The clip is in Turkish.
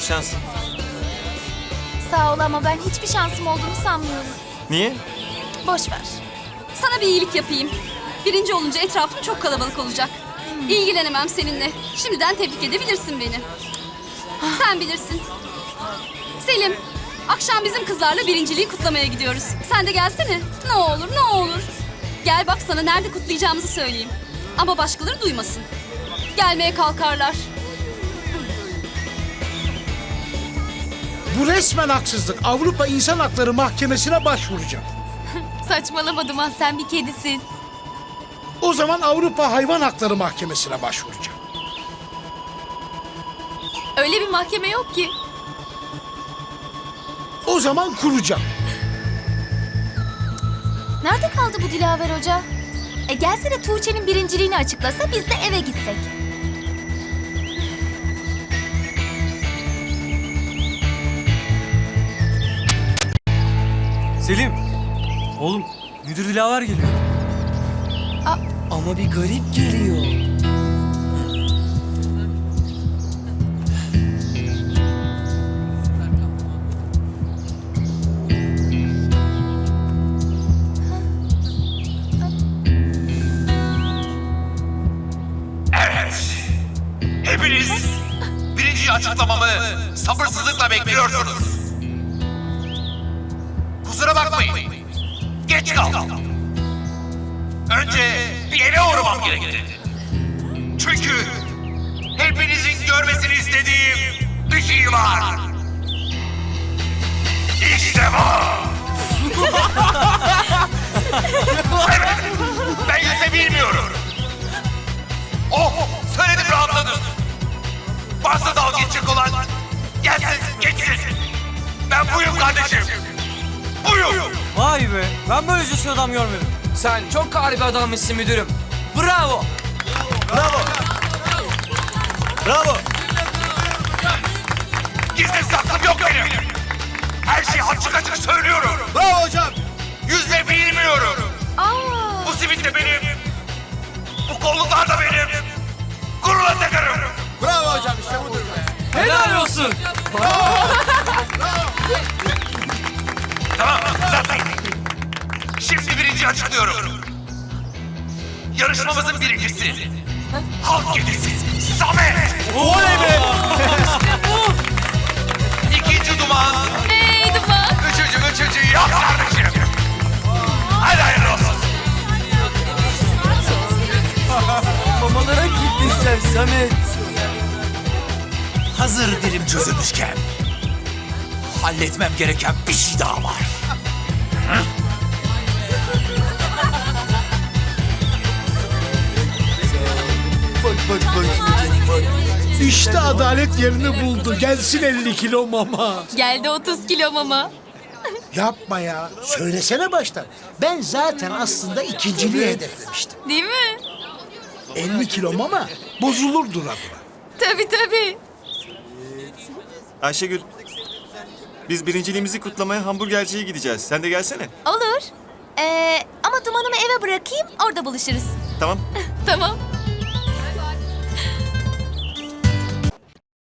şans. Sağ ol ama ben hiçbir şansım olduğunu sanmıyorum. Niye? Boş ver. Sana bir iyilik yapayım. Birinci olunca etrafım çok kalabalık olacak. İlgilenemem seninle. Şimdiden tebrik edebilirsin beni. Sen bilirsin. Selim, akşam bizim kızlarla birinciliği kutlamaya gidiyoruz. Sen de gelsene. Ne olur, ne olur. Gel bak sana nerede kutlayacağımızı söyleyeyim. Ama başkaları duymasın. Gelmeye kalkarlar. Bu resmen haksızlık. Avrupa İnsan Hakları Mahkemesi'ne başvuracağım. Saçmalama Duman sen bir kedisin. O zaman Avrupa Hayvan Hakları Mahkemesi'ne başvuracağım. Öyle bir mahkeme yok ki. O zaman kuracağım. Nerede kaldı bu Dilaver Hoca? E gelse de Tuğçe'nin birinciliğini açıklasa biz de eve gitsek. Selim. Oğlum müdür dilaver geliyor. Ama bir garip geliyor. Evet. Hepiniz birinci açıklamamı sabırsızlıkla bekliyorsunuz. Kusura bakmayın. Geç kaldım. Önce bir eve uğramam gerekti. Çünkü hepinizin görmesini istediğim bir şey var. İşte bu. evet, ben yüzme bilmiyorum. Vay be. Ben böyle cesur adam görmedim. Sen çok harika adammışsın müdürüm. Bravo. Bravo. Gizli saklım yok benim. Her şeyi açık açık söylüyorum. Bravo hocam. Yüzme bilmiyorum. Aa, Bu simit de benim. Bu kolluklar da benim. Gururla takarım. Bravo hocam işte budur. Helal olsun. Tamam, uzatmayın. Şimdi birinci açıklıyorum. Yarışmamızın birincisi. Halk kedisi. Samet. Oley be. İkinci duman. hey Duman. Üçüncü, üçüncü yok kardeşim. Hadi hayırlı olsun. Mamalara gittin sen Samet. Hazır dilim çözülmüşken halletmem gereken bir şey daha var. İşte adalet yerini buldu. Gelsin 50 kilo mama. Geldi 30 kilo mama. Yapma ya. Söylesene baştan. Ben zaten aslında ikinciliği hedeflemiştim. Değil mi? 50 kilo mama bozulur dura dura. Tabii tabii. Ayşegül. Biz birinciliğimizi kutlamaya hamburgerciye gideceğiz. Sen de gelsene. Olur. Ee, ama Duman'ımı eve bırakayım orada buluşuruz. Tamam. Tamam.